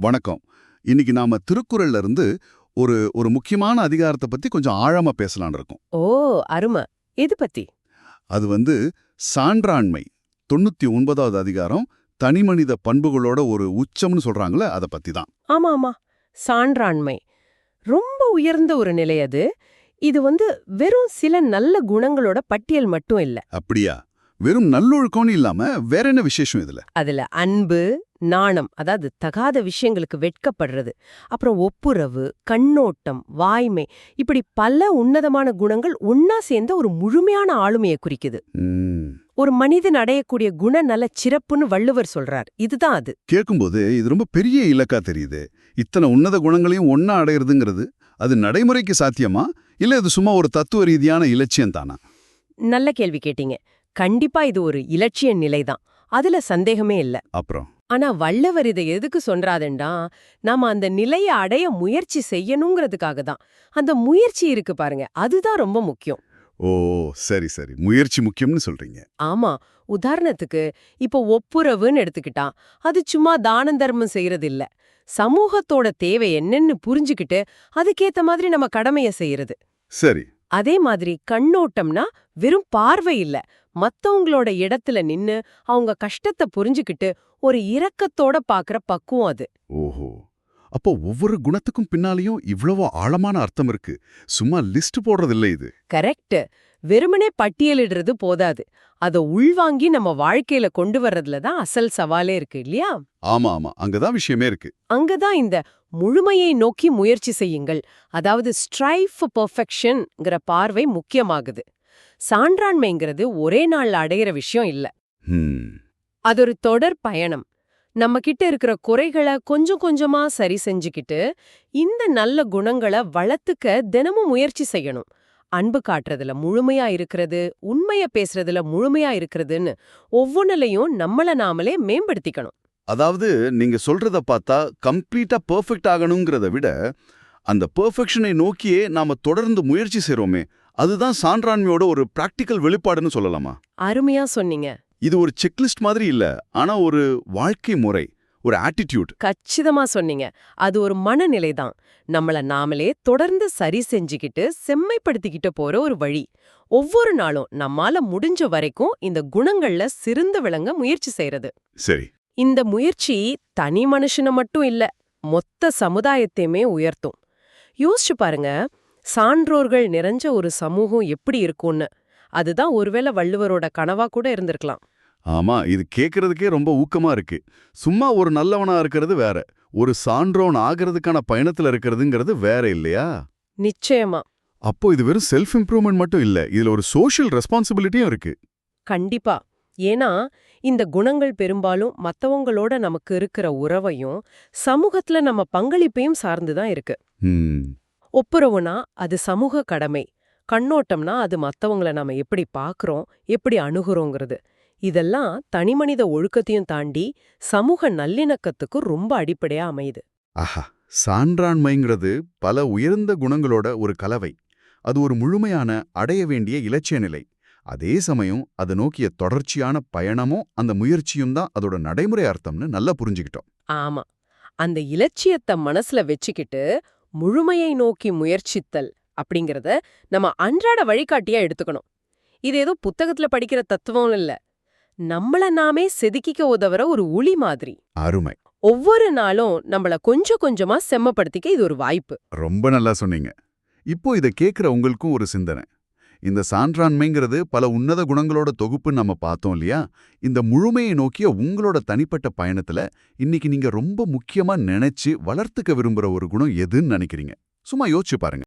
வணக்கம். இன்னைக்கு நாம திருக்குறள்ல இருந்து ஒரு ஒரு முக்கியமான அதிகாரத்தை பத்தி கொஞ்சம் ஆழமா பேசலாம்னு இருக்கோம். ஓ அருமை. எது பத்தி? அது வந்து சான்றாண்மை. தொண்ணூத்தி ஒன்பதாவது அதிகாரம் தனிமனித பண்புகளோட ஒரு உச்சம்னு சொல்றாங்களே அதை பத்தி தான். ஆமா ஆமா. சான்றாண்மை. ரொம்ப உயர்ந்த ஒரு நிலை அது. இது வந்து வெறும் சில நல்ல குணங்களோட பட்டியல் மட்டும் இல்ல. அப்படியா? வெறும் நல்லொழுக்கம்னு இல்லாம வேற என்ன விசேஷம் இதுல? அதுல அன்பு நாணம் அதாவது தகாத விஷயங்களுக்கு வெட்கப்படுறது. அப்புறம் ஒப்புரவு கண்ணோட்டம் வாய்மை இப்படி பல உன்னதமான குணங்கள் ஒன்னா சேர்ந்த ஒரு முழுமையான ஆளுமையை குறிக்குது. ஒரு மனிதன் அடையக்கூடிய குணநல சிறப்புன்னு வள்ளுவர் சொல்றார். இதுதான் அது. கேட்கும்போது இது ரொம்ப பெரிய இலக்கா தெரியுது. இத்தனை உன்னத குணங்களையும் ஒன்னா அடையிறதுங்கிறது அது நடைமுறைக்கு சாத்தியமா? இல்ல இது சும்மா ஒரு தத்துவ ரீதியான இலட்சியம் தானா நல்ல கேள்வி கேட்டீங்க. கண்டிப்பா இது ஒரு இலட்சிய நிலைதான். அதுல சந்தேகமே இல்ல. அப்புறம்? ஆனா வள்ளுவர் இதை எதுக்கு சொல்றாதுண்டா நாம அந்த நிலையை அடைய முயற்சி செய்யணுங்கிறதுக்காக தான். அந்த முயற்சி இருக்கு பாருங்க அதுதான் ரொம்ப முக்கியம். ஓ சரி சரி. முயற்சி முக்கியம்னு சொல்றீங்க. ஆமா உதாரணத்துக்கு இப்போ ஒப்புரவுன்னு எடுத்துக்கிட்டா அது சும்மா தான தர்மம் செய்யறது இல்ல சமூகத்தோட தேவை என்னன்னு புரிஞ்சுக்கிட்டு அதுக்கேத்த மாதிரி நம்ம கடமைய செய்யறது. சரி. அதே மாதிரி கண்ணோட்டம்னா வெறும் பார்வை இல்ல. மத்தவங்களோட இடத்துல நின்னு அவங்க கஷ்டத்தை புரிஞ்சுக்கிட்டு ஒரு இரக்கத்தோட பாக்குற பக்குவம் அது. ஓஹோ. அப்போ ஒவ்வொரு குணத்துக்கும் பின்னாலேயும் இவ்வளவு ஆழமான அர்த்தம் இருக்கு. சும்மா லிஸ்ட் போடுறதில்ல இது. கரெக்ட் வெறுமனே பட்டியலிடுறது போதாது. அத உள்வாங்கி நம்ம வாழ்க்கையில கொண்டு வர்றதுல தான் அசல் சவாலே இருக்கு இல்லையா? ஆமா ஆமா. அங்கதான் விஷயமே இருக்கு. அங்கதான் இந்த முழுமையை நோக்கி முயற்சி செய்யுங்கள். அதாவது ஸ்ட்ரைவ் ஃபார் பெர்ஃபெக்ஷன்ங்கிற பார்வை முக்கியமாகுது. சான்றாண்மைங்கிறது ஒரே நாள்ல அடையிற விஷயம் இல்ல. அது ஒரு தொடர் பயணம். நம்ம கிட்ட இருக்கிற குறைகளை கொஞ்சம் கொஞ்சமா சரி செஞ்சுக்கிட்டு இந்த நல்ல குணங்களை வளர்த்துக்க தினமும் முயற்சி செய்யணும். அன்பு காட்டுறதுல முழுமையா இருக்கிறது உண்மைய பேசுறதுல முழுமையா இருக்கிறதுன்னு ஒவ்வொன்னுலயும் நம்மள நாமளே மேம்படுத்திக்கணும். அதாவது நீங்க சொல்றத பார்த்தா கம்ப்ளீட்டா பெர்ஃபெக்ட் ஆகணுங்கிறத விட அந்த பெர்ஃபெக்ஷனை நோக்கியே நாம தொடர்ந்து முயற்சி செய்றோமே அதுதான் சான்றாண்மையோட ஒரு பிராக்டிக்கல் வெளிப்பாடுன்னு சொல்லலாமா? அருமையா சொன்னீங்க. இது ஒரு செக்லிஸ்ட் மாதிரி இல்ல ஆனா ஒரு வாழ்க்கை முறை. ஒரு ஆட்டிடியூட் கச்சிதமா சொன்னீங்க. அது ஒரு மனநிலை தான் நம்மள நாமளே தொடர்ந்து சரி செஞ்சுக்கிட்டு செம்மைப்படுத்திக்கிட்டு போற ஒரு வழி. ஒவ்வொரு நாளும் நம்மால முடிஞ்ச வரைக்கும் இந்த குணங்கள்ல சிறந்து விளங்க முயற்சி செய்யறது சரி. இந்த முயற்சி தனி மனுஷனை மட்டும் இல்ல மொத்த சமுதாயத்தையுமே உயர்த்தும். யோசிச்சு பாருங்க சான்றோர்கள் நிறைஞ்ச ஒரு சமூகம் எப்படி இருக்கும்னு. அதுதான் ஒருவேளை வள்ளுவரோட கனவா கூட இருந்திருக்கலாம். ஆமா இது கேக்குறதுக்கே ரொம்ப ஊக்கமா இருக்கு. சும்மா ஒரு நல்லவனா இருக்கிறது வேற. ஒரு சான்றோன் ஆகிறதுக்கான பயணத்துல இருக்கிறதுங்கிறது வேற இல்லையா? நிச்சயமா. அப்போ இது வெறும் செல்ஃப் இம்ப்ரூவ்மெண்ட் மட்டும் இல்ல இதுல ஒரு சோஷியல் ரெஸ்பான்சிபிலிட்டியும் இருக்கு. கண்டிப்பா. ஏன்னா இந்த குணங்கள் பெரும்பாலும் மத்தவங்களோட நமக்கு இருக்கிற உறவையும் சமூகத்துல நம்ம பங்களிப்பையும் சார்ந்துதான் இருக்கு. ஒப்புரவுனா அது சமூக கடமை. கண்ணோட்டம்னா அது மத்தவங்கள நாம எப்படி பாக்குறோம் எப்படி அணுகுறோங்கிறது. இதெல்லாம் தனிமனித ஒழுக்கத்தையும் தாண்டி சமூக நல்லிணக்கத்துக்கு ரொம்ப அடிப்படையா அமையுது. ஆஹா சான்றாண்மைங்கிறது பல உயர்ந்த குணங்களோட ஒரு கலவை. அது ஒரு முழுமையான அடைய வேண்டிய இலட்சிய நிலை. அதே சமயம் அதை நோக்கிய தொடர்ச்சியான பயணமும் அந்த முயற்சியும் தான் அதோட நடைமுறை அர்த்தம்னு நல்லா புரிஞ்சுக்கிட்டோம். ஆமா. அந்த இலட்சியத்தை மனசுல வச்சுக்கிட்டு முழுமையை நோக்கி முயற்சித்தல் அப்படிங்கறத நம்ம அன்றாட வழிகாட்டியா எடுத்துக்கணும். இது ஏதோ புத்தகத்துல படிக்கிற தத்துவம் இல்ல. நம்மள நாமே செதுக்கிக்க உதவுற ஒரு உளி மாதிரி. அருமை. ஒவ்வொரு நாளும் நம்மள கொஞ்சம் கொஞ்சமா செம்மப்படுத்திக்க இது ஒரு வாய்ப்பு. ரொம்ப நல்லா சொன்னீங்க. இப்போ இதை கேட்குற உங்களுக்கும் ஒரு சிந்தனை. இந்த சான்றாண்மைங்கிறது பல உன்னத குணங்களோட தொகுப்பு நம்ம பார்த்தோம் இல்லையா? இந்த முழுமையை நோக்கிய உங்களோட தனிப்பட்ட பயணத்துல இன்னைக்கு நீங்க ரொம்ப முக்கியமா நினைச்சு வளர்த்துக்க விரும்புற ஒரு குணம் எதுன்னு நினைக்கிறீங்க? சும்மா யோசிச்சு பாருங்க.